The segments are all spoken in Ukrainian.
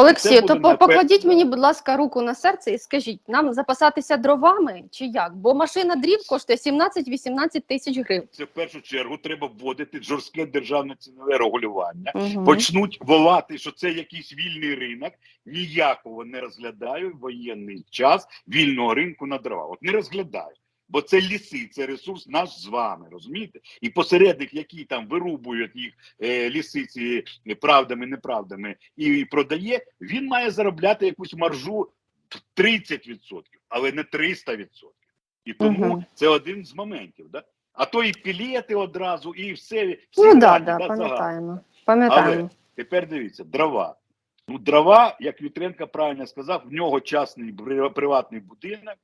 Олексію, то по- покладіть мені, будь ласка, руку на серце і скажіть, нам запасатися дровами чи як? Бо машина дрів коштує 17-18 тисяч гривень. Це в першу чергу треба вводити жорстке державне цінове регулювання. Мгм. Почнуть волати, що це якийсь вільний ринок. Ніякого не розглядаю воєнний час вільного ринку на дрова. От не розглядаю. Бо це ліси, це ресурс наш з вами, розумієте? І посередник, який там вирубують їх е, ліси ці правдами, неправдами, і, і продає, він має заробляти якусь маржу 30%, але не 300%. І тому Мгм. це один з моментів. Да? А то і пілети одразу, і все. всі Ну да, да, загал. пам'ятаємо. Пам'ятаємо. Тепер дивіться, дрова. Ну, дрова, як Вітренко правильно сказав, в нього частний при- приватний будинок.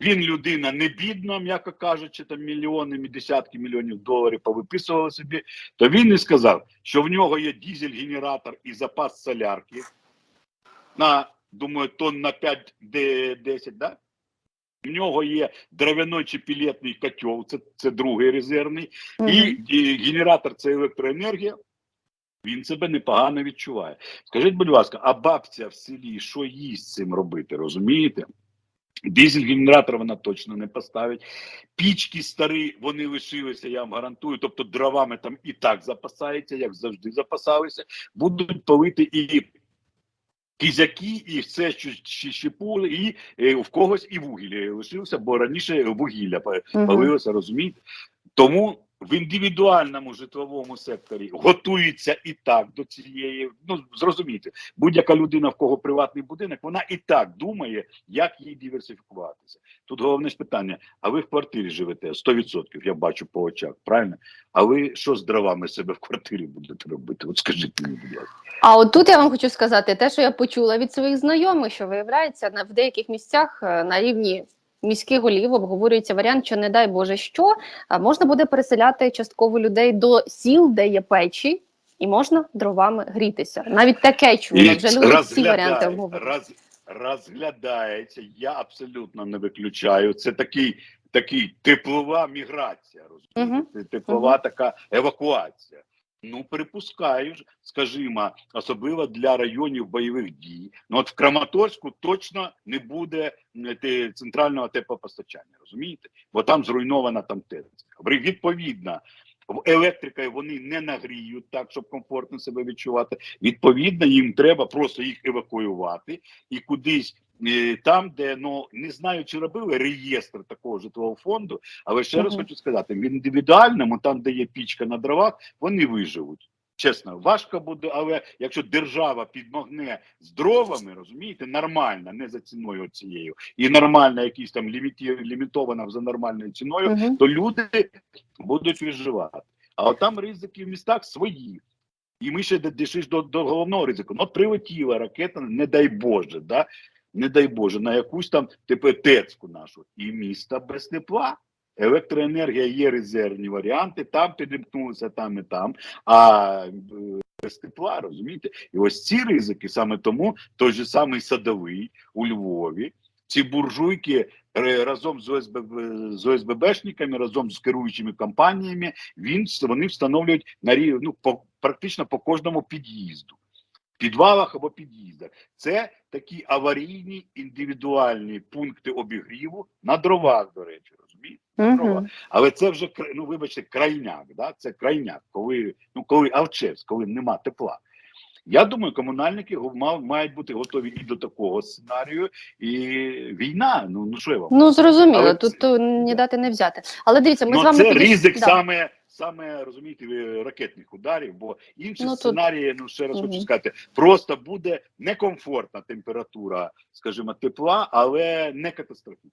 Він людина не бідна, м'яко кажучи, там мільйони, десятки мільйонів доларів повиписували собі. То він і сказав, що в нього є дізель-генератор і запас солярки на, думаю, тонн на 5-10, да? В нього є дровяной чи пілетний котел, це, це другий резервний. Мгм. І, і генератор це електроенергія. Він себе непогано відчуває. Скажіть, будь ласка, а бабця в селі що їй з цим робити, розумієте? Дизель-генератор вона точно не поставить. Пічки старі, вони лишилися, я вам гарантую. Тобто дровами там і так запасається, як завжди запасалися. Будуть палити і кізяки, і все, що щепули, і і в когось і вугілля лишилося, бо раніше вугілля палилося, розумієте? Тому в індивідуальному житловому секторі готується і так до цієї. Ну зрозумійте, будь-яка людина, в кого приватний будинок, вона і так думає, як їй диверсифікуватися. Тут головне питання: а ви в квартирі живете 100%, я бачу по очах, правильно? А ви що з дровами себе в квартирі будете робити? От скажіть мені, будь ласка. А от тут я вам хочу сказати те, що я почула від своїх знайомих, що виявляється на в деяких місцях е, на рівні міських голів обговорюється варіант, що не дай Боже, що можна буде переселяти частково людей до сіл, де є печі, і можна дровами грітися. Навіть таке чула. Вже люди всі варіанти обговорюють. роз, розглядається. Я абсолютно не виключаю. Це такий, такий теплова міграція. Розумієте? Це Теплова така евакуація. Ну, припускаю скажімо, особливо для районів бойових дій. Ну от в Краматорську точно не буде центрального теплопостачання, розумієте? Бо там зруйнована там ТЕЦ. Відповідно, електрикою вони не нагріють так, щоб комфортно себе відчувати. Відповідно, їм треба просто їх евакуювати і кудись е, там, де ну не знаю, чи робили реєстр такого житлового фонду, але ще раз Мгм. хочу сказати: в індивідуальному, там, де є пічка на дровах, вони виживуть. Чесно, важко буде, але якщо держава підмогне з дровами, розумієте, нормально, не за ціною цією, і нормально, якісь там ліміті, лімітована за нормальною ціною, Мгм. то люди будуть виживати. А от там ризики в містах свої. І ми ще дійшли до, до головного ризику. Ну, прилетіла ракета, не дай Боже, да? не дай Боже, на якусь там тепер тецьку нашу. І міста без тепла. Електроенергія є резервні варіанти, там підімкнулися, там і там. А е, без тепла, розумієте? І ось ці ризики саме тому той же самий садовий у Львові, ці буржуйки разом з ОСББ, з ОСББшниками, разом з керуючими компаніями, він вони встановлюють на рів- ну, по практично по кожному під'їзду, підвалах або під'їздах. Це такі аварійні індивідуальні пункти обігріву на дровах, до речі, розумієте? Мгм. Але це вже ну, вибачте, крайняк. Да? Це крайняк, коли ну коли авчевс, коли нема тепла. Я думаю, комунальники мають бути готові і до такого сценарію, і війна. Ну ну що я вам Ну зрозуміло, Але тут це- ні дати не взяти. Але дивіться, ми ну, з вами це підійшли- ризик да. саме, саме розумієте, ракетних ударів, бо інші Ну, тут- сценарії, ну ще раз Мгм. хочу сказати, просто буде некомфортна температура, скажімо, тепла, але не катастрофічна.